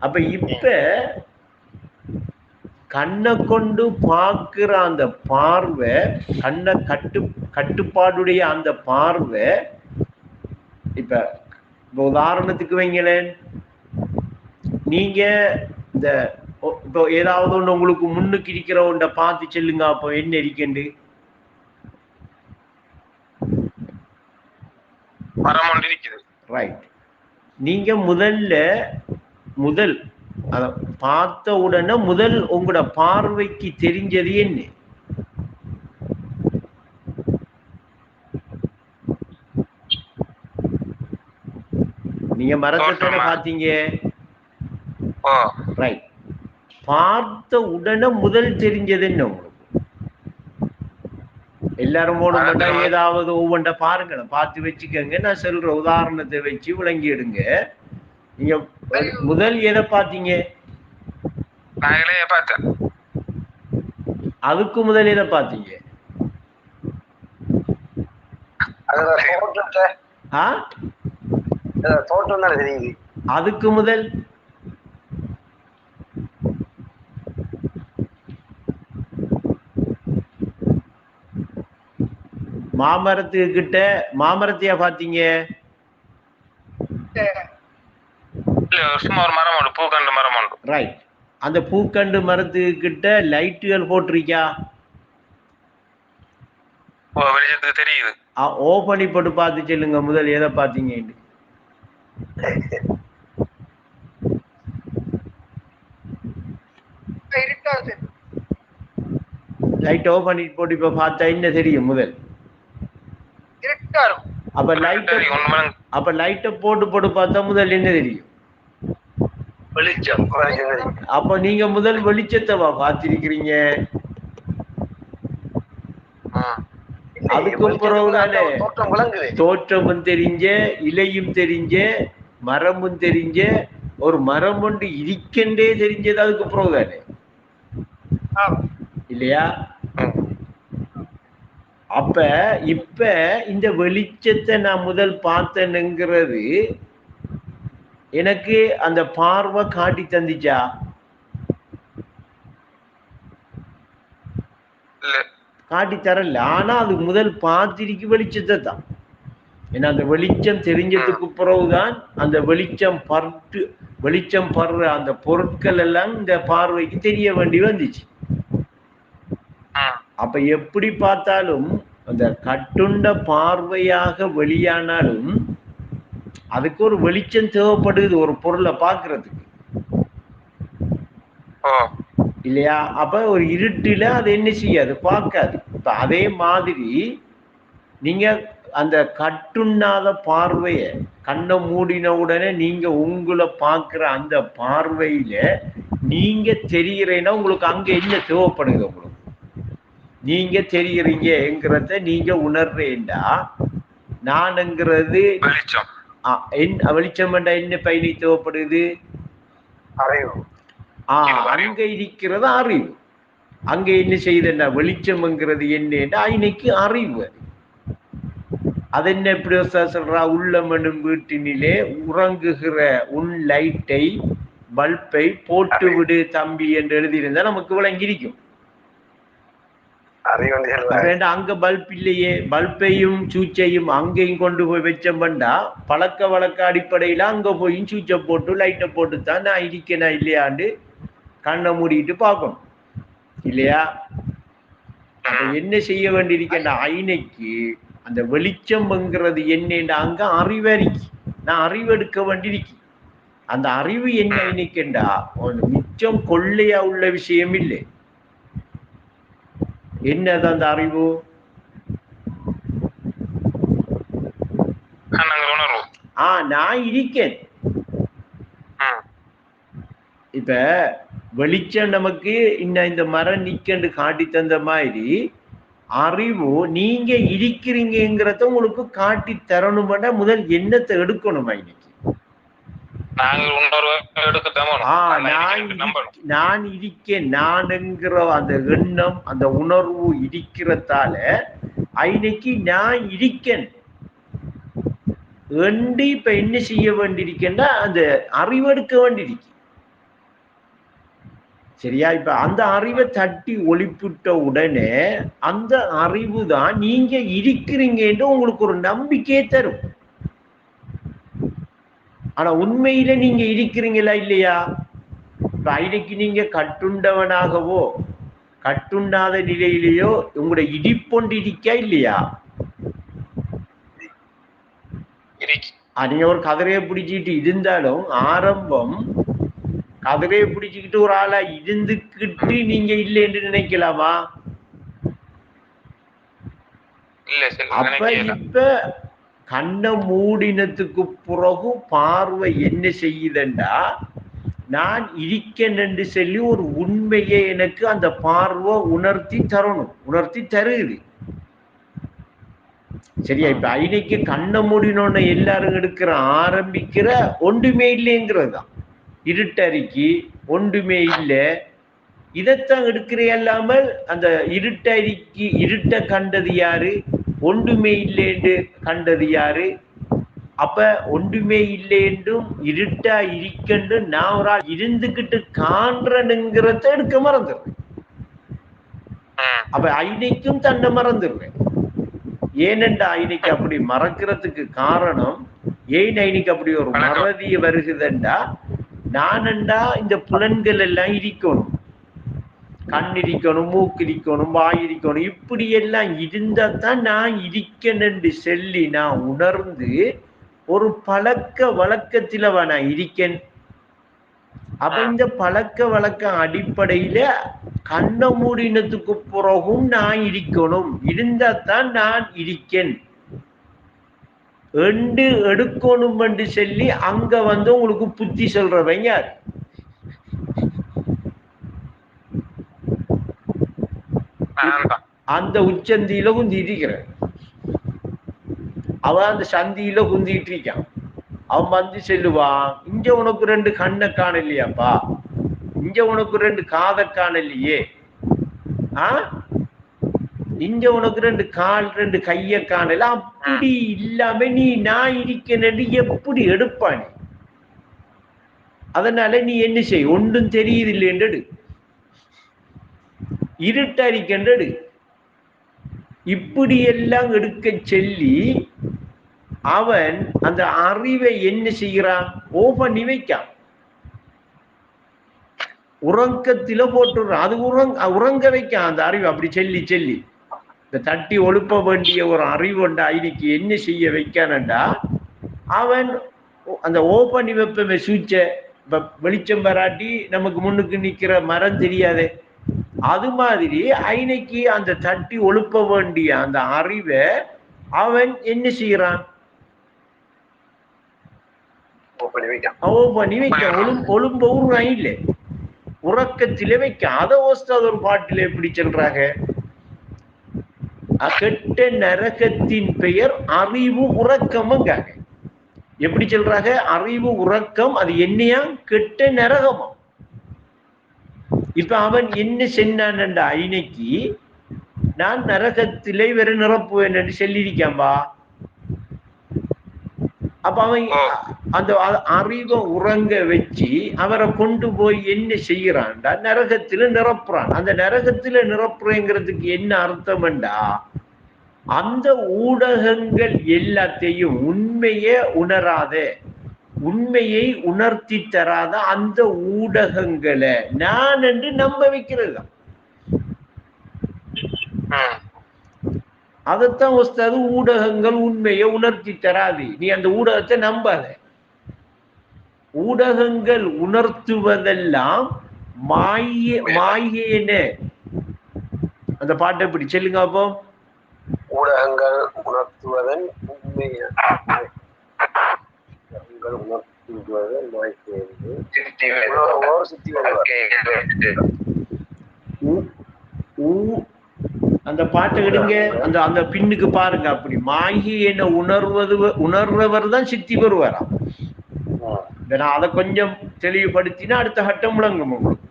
அப்ப இப்ப கண்ணை கொண்டு பார்க்கிற அந்த பார்வை கண்ணை கட்டு கட்டுப்பாடுடைய அந்த பார்வை இப்ப இப்ப உதாரணத்துக்கு வைங்களேன். நீங்க இந்த இப்போ ஏதாவது ஒண்ணு உங்களுக்கு முன்னுக்கு இருக்கிற ஒன்றை பார்த்து சொல்லுங்க அப்போ என்ன இருக்கண்டு? ரைட் நீங்க முதல்ல முதல் அத பார்த்த உடனே முதல் உங்களோட பார்வைக்கு தெரிஞ்சது என்ன? நீங்க மரத்தை ஓ ரைட் பார்த்த உடனே முதல் தெரிஞ்சது என்ன உங்களுக்கு? எல்லாரும் போட ஏதாவது ஒவ்வொன்றை பாருங்களேன். பார்த்து வச்சுக்கோங்க. நான் சொல்ற உதாரணத்தை வச்சு விளங்கிடுங்க. நீங்க முதல் எதை பார்த்தீங்க? நான் பார்த்தேன் அதுக்கு முதல் எதை அதுல தோற்றம் தானே தெரியுது அதுக்கு முதல்? மாமரத்துக்கு கிட்ட மாமரத்தையா ஒரு சும்மா ஒரு மரம் உண்டு பூக்கண்டு மரம் உண்டு ரைட் அந்த பூக்கண்டு மரத்துக்கு கிட்ட லைட்டுகள் போட்டிருக்கியா? வெளிச்சத்துக்கு தெரியுது. ஓ பண்ணி போட்டு பார்த்து சொல்லுங்க. முதல் எதை பார்த்தீங்க லைட் ஓ பண்ணி போட்டு இப்ப பார்த்தா என்ன தெரியும் முதல்? அப்ப மரம் அப்ப லைட்டை போட்டு போட்டு பார்த்தா முதல் என்ன தெரியும்? வெளிச்சம் அப்ப நீங்க முதல் வெளிச்சத்தை பார்த்திருக்கிறீங்க ம். அதுக்கு வெளிச்சத்துக்கு பிறகுதானே தோற்றமும் தெரிஞ்ச இலையும் தெரிஞ்ச மரமும் தெரிஞ்ச ஒரு மரம் ஒன்று இருக்கண்டே தெரிஞ்சது அதுக்கு பிறகுதானே? ஆமா இல்லையா. அப்ப இப்ப இந்த வெளிச்சத்தை நான் முதல் பார்த்தேனுங்கிறது எனக்கு அந்த பார்வை காட்டி தந்துச்சா? காட்டி தரல. ஆனா அது முதல் பார்த்திருக்கு வெளிச்சத்தை தான். ஏன்னா அந்த வெளிச்சம் தெரிஞ்சதுக்கு பிறகுதான் அந்த வெளிச்சம் பர்ட்டு வெளிச்சம் படுற அந்த பொருட்கள் எல்லாம் இந்த பார்வைக்கு தெரிய வேண்டி வந்துச்சு. அப்ப எப்படி பார்த்தாலும் அந்த கட்டுண்ட பார்வையாக வெளியானாலும் அதுக்கு ஒரு வெளிச்சம் தேவைப்படுது ஒரு பொருளை பார்க்கிறதுக்கு. ஓ இல்லையா? அப்ப ஒரு இருட்டுல அது என்ன செய்யாது பார்க்காது. இப்ப அதே மாதிரி நீங்க அந்த கட்டுண்ணாத பார்வைய கண்ணை மூடின உடனே நீங்க உங்களை பார்க்கிற அந்த பார்வையில நீங்க தெரிகிறீங்கன்னா உங்களுக்கு அங்க என்ன தேவைப்படுது உங்களுக்கு? நீங்க தெரிகிறீங்கிறத நீங்க உணர்றேன்டா. நானுங்கிறது வெளிச்சம். வெளிச்சம் வேண்டா என்ன பயணி தேவைப்படுது. அங்க இருக்கிறது அறிவு அங்க என்ன செய்யுதுன்னா வெளிச்சம்ங்கிறது என்னன்னா இன்னைக்கு அறிவு அது என்ன எப்படி சொல்றா உள்ளமனும் வீட்டினிலே உறங்குகிற உன் லைட்டை பல்பை போட்டு விடு தம்பி என்று எழுதியிருந்தா நமக்கு விளங்கியிருக்கும். வேண்டாம் அங்க பல்ப் இல்லையே. பல்பையும் சூச்சையும் அங்கேயும் கொண்டு போய் வச்சோம்டா பழக்க வழக்க அடிப்படையில அங்க போய் சூச்சை போட்டு லைட்டை போட்டு தான் நான் இருக்கேனா இல்லையாண்டு கண்ணை மூடிட்டு பார்க்கணும். இல்லையா? என்ன செய்ய வேண்டியிருக்கேன்டா ஐனைக்கு அந்த வெளிச்சம்ங்கிறது என்னன்னா அங்க அறிவறிக்கு. நான் அறிவெடுக்க வேண்டியிருக்கு. அந்த அறிவு என்ன இன்னைக்குண்டா ஒரு மிச்சம் கொள்ளையா உள்ள விஷயம் இல்லை. என்னது அந்த அறிவு? ஆ நான் இருக்கேன். இப்ப வெளிச்சம் நமக்கு இன்ன இந்த மரம் நிக்கண்டு காட்டி தந்த மாதிரி அறிவு நீங்க இருக்கிறீங்கிறத உங்களுக்கு காட்டி தரணும்னா முதல் எண்ணத்தை எடுக்கணுமா இன்னைக்கு நாங்கள் உணர்வு எடுக்கத்தான் ஆ வேணும் நான் நான் இரி- நம்பணும் நான் நானுங்கிற அந்த எண்ணம் அந்த உணர்வு இருக்கிறதால இன்னைக்கு நான் இருக்கேன். எண்டு இப்ப என்ன செய்ய வேண்டியிருக்கேன்னா அந்த அறிவெடுக்க வேண்டியிருக்கு சரியா? இப்ப அந்த அறிவை தட்டி ஒளிப்பிட்ட உடனே அந்த அறிவு தான் நீங்க இருக்கிறீங்கன்னு உங்களுக்கு ஒரு நம்பிக்கையை தரும். ஆனா உண்மையில நீங்க இருக்கிறீங்களா இல்லையா? இப்ப இன்னைக்கு நீங்க கட்டுண்டவனாகவோ கட்டுண்டாத நிலையிலேயோ உங்களுடைய இடிப்பொண்டு இருக்கா. இல்லையா நீங்க ஒரு கதிரையை பிடிச்சிட்டு இருந்தாலும் ஆரம்பம் கதிரையை பிடிச்சுக்கிட்டு ஒரு ஆளா இருந்துக்கிட்டு நீங்க இல்லை என்று நினைக்கலாமா? அப்ப இப்ப கண்ண மூடினத்துக்கு பிறகு பார்வை என்ன செய்யுதுண்டா? நான் இருக்கேன் என்று சொல்லி ஒரு உண்மையை எனக்கு அந்த பார்வை உணர்த்தி தரணும். உணர்த்தி தருது. சரியா? இப்ப ஐனைக்கு கண்ணை மூடினோன்னு எல்லாரும் எடுக்கிற ஆரம்பிக்கிற ஒன்றுமே இல்லைங்கிறது தான் இருட்டறிக்கி ஒன்றுமே இல்லை. இதைத்தான் எடுக்கிற இல்லாமல் அந்த இருட்டறிக்கி இருட்ட கண்டது யாரு? ஒன்றுமே இல்லை என்று கண்டது யாரு? அப்ப ஒன்றுமே இல்லை என்றும் இருட்டா இருக்கண்டு நான் ஒரு ஆள் இருந்துகிட்டு காண்றனுங்கிறத எடுக்க மறந்துடுறேன் அப்ப ஐனைக்கும் தன்னை மறந்துடுவேன். ஏனென்றா ஐனைக்கு அப்படி மறக்கிறதுக்கு காரணம் ஏன் ஐனைக்கு அப்படி ஒரு. மறதி வருகுதுண்டா நானண்டா இந்த புலன்கள் எல்லாம் இருக்கணும். கண் இருக்கணும் மூக்கு இருக்கணும் வாய் இருக்கணும் இப்படி எல்லாம் இருந்தா தான் நான் இருக்கேன் என்று சொல்லி நான் உணர்ந்து ஒரு பழக்க வழக்கத்துல நான் இருக்கேன். அப்ப இந்த பழக்க வழக்கம் அடிப்படையில கண்ண மூடினத்துக்கு பிறகும் நான் இருக்கணும். இருந்தா தான் நான் இருக்கேன். எண்டு எடுக்கணும் என்று சொல்லி அங்க வந்து உங்களுக்கு புத்தி சொல்றவன் யார் நான் தான் அந்த உச்சந்தியில குந்திட்டு இருக்கிறேன் அவன் அந்த சந்தியில குந்திட்டு இருக்கான் அவன் வந்து செல்லுவான் இங்க உனக்கு ரெண்டு கண்ணை காணலையாப்பா. இங்க உனக்கு ரெண்டு காதை காணலையே. ஆ? இங்க உனக்கு ரெண்டு கால் ரெண்டு கைய காணல. அப்படி இல்லாம நீ நான் இருக்கிறேன் எப்படி எடுப்பா அதனால நீ என்ன செய்? ஒன்றும் தெரியுது இல்லைன்றடு இருட்டறிக்கின்றது இப்படியெல்லாம் எடுக்க சொல்லி அவன் அந்த அறிவை என்ன செய்கிறான்? ஓ பண்ணி வைக்கான். உறக்கத்தில போட்டுறான். அது உறங்க உறங்க வைக்கான் அந்த அறிவு. அப்படி சொல்லி சொல்லி. இந்த தட்டி ஒழுப்ப வேண்டிய ஒரு அறிவு உண்டா? இன்னைக்கு என்ன செய்ய வைக்கானண்டா? அவன் அந்த ஓ பண்ணி வைப்பமே சூச்ச வெளிச்சம் வராட்டி நமக்கு முன்னுக்கு நிக்கிற மரம் தெரியாதே. அது மாதிரி ஐனைக்கு அந்த தட்டி ஒழுப்ப வேண்டிய அந்த அறிவை அவன் என்ன செய்யறான் பண்ணி வைக்கான் ஒழும் ஒழும்ப உருவான் இல்லை. உறக்கத்திலே வைக்க அதை ஓஸ்தாது ஒரு பாட்டில எப்படி சொல்றாங்க? அகட்ட நரகத்தின் பெயர் அறிவு உறக்கமுங்காங்க எப்படி சொல்றாங்க? அறிவு உறக்கம் அது என்னையா? கெட்ட நரகமா? இப்ப அவன் என்ன செஞ்சான்டா ஐனைக்கு நான் நரகத்திலே வேற நிரப்புவேன் என்று சொல்லியிருக்கான்பா. அப்ப அவன். அந்த அறிவை உறங்க வச்சு அவரை கொண்டு போய் என்ன செய்யறான்டா நரகத்துல நிரப்புறான். அந்த நரகத்துல நிரப்புறேங்கிறதுக்கு என்ன அர்த்தம்டா அந்த ஊடகங்கள் எல்லாத்தையும் உண்மையே உணராத. உண்மையை உணர்த்தி தராத அந்த ஊடகங்களை. நான் என்று நம்ப வைக்கிறது அதைத்தான் ஒஸ்தாது ஊடகங்கள் உண்மையை உணர்த்தி தராது. நீ அந்த ஊடகத்தை நம்பாத. ஊடகங்கள் உணர்த்துவதெல்லாம் மாய மாயேன. அந்த பாட்டை இப்படி சொல்லுங்க அப்போ. ஊடகங்கள் உணர்த்துவதன் உண்மையை ஊடகங்கள் உணர்த்துவதன் வாய்ப்பு என்று திருத்தி உணர்வோர் சுத்தி வருவார் ஊ- ஊ- அந்த பாட்டை எடுங்க. அந்த அந்த பின்னுக்கு பாருங்க அப்படி. மாயேன உணர்வது உணர்றவர் தான் சித்தி பெறுவாராம். நான் அதை கொஞ்சம் தெளிவுபடுத்தினா அடுத்த கட்டம் முழங்கும் உங்களுக்கு.